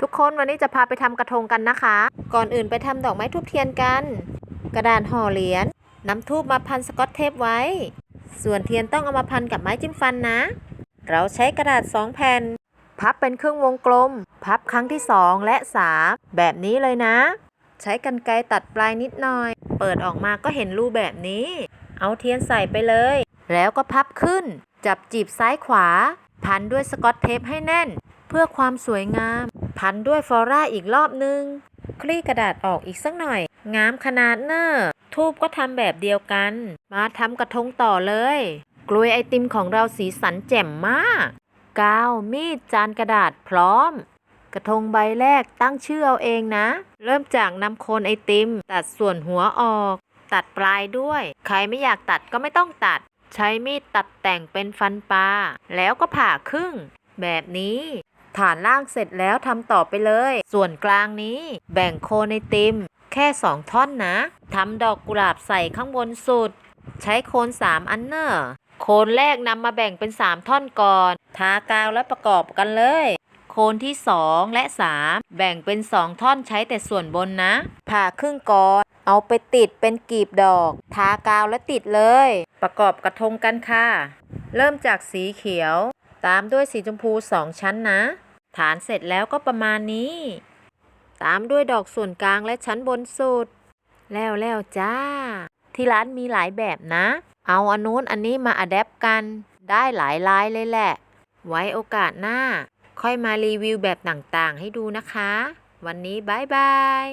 ทุกคนวันนี้จะพาไปทำกระทงกันนะคะ ก่อนอื่นไปทำดอกไม้ทูบเทียนกัน กระดาษห่อเหรียญนำทูบมาพันสกอตเทปไว้ ส่วนเทียนต้องเอามาพันกับไม้จิ้มฟันนะ เราใช้กระดาษสองแผ่น พับเป็นครึ่งวงกลม พับครั้งที่สองและสามแบบนี้เลยนะ ใช้กันไกรตัดปลายนิดหน่อย เปิดออกมาก็เห็นรูแบบนี้ เอาเทียนใส่ไปเลย แล้วก็พับขึ้น จับจีบซ้ายขวา พันด้วยสกอตเทปให้แน่น เพื่อความสวยงาม พันด้วยฟอร่าอีกรอบนึง คลี่กระดาษออกอีกสักหน่อย งามขนาดเนอะทูบก็ทำแบบเดียวกัน มาทำกระทงต่อเลย กลวยไอติมของเราสีสันแจ่มมากกาวมีดจานกระดาษพร้อม กระทงใบแรกตั้งชื่อเอาเองนะ เริ่มจากนำโคนไอติม ตัดส่วนหัวออก ตัดปลายด้วย ใครไม่อยากตัดก็ไม่ต้องตัด ใช้มีดตัดแต่งเป็นฟันปลาแล้วก็ผ่าครึ่ง แบบนี้ ฐานล่างเสร็จแล้วทำต่อไปเลย ส่วนกลางนี้แบ่งโคในติม แค่สองท่อนนะทำดอกกุหลาบใส่ข้างบนสุด ใช้โคนสามอันเนอร์โคนแรกนำมาแบ่งเป็นสามท่อนก่อน ทากาวแล้วประกอบกันเลย โคนที่สองและสามแบ่งเป็นสองท่อนใช้แต่ส่วนบนนะผ่าครึ่งก่อนเอาไปติดเป็นกลีบดอก ทากาวและติดเลย ประกอบกระทงกันค่ะ เริ่มจากสีเขียว ตามด้วยสีชมพูสองชั้นนะ ฐานเสร็จแล้วก็ประมาณนี้ ตามด้วยดอกส่วนกลางและชั้นบนสุด แล้วแล้วจ้า ที่ร้านมีหลายแบบนะ เอาอันนู้นอันนี้มาอัดแอปกัน ได้หลายลายเลยแหละ ไว้โอกาสหน้า ค่อยมารีวิวแบบต่างๆ ให้ดูนะคะ วันนี้บายบาย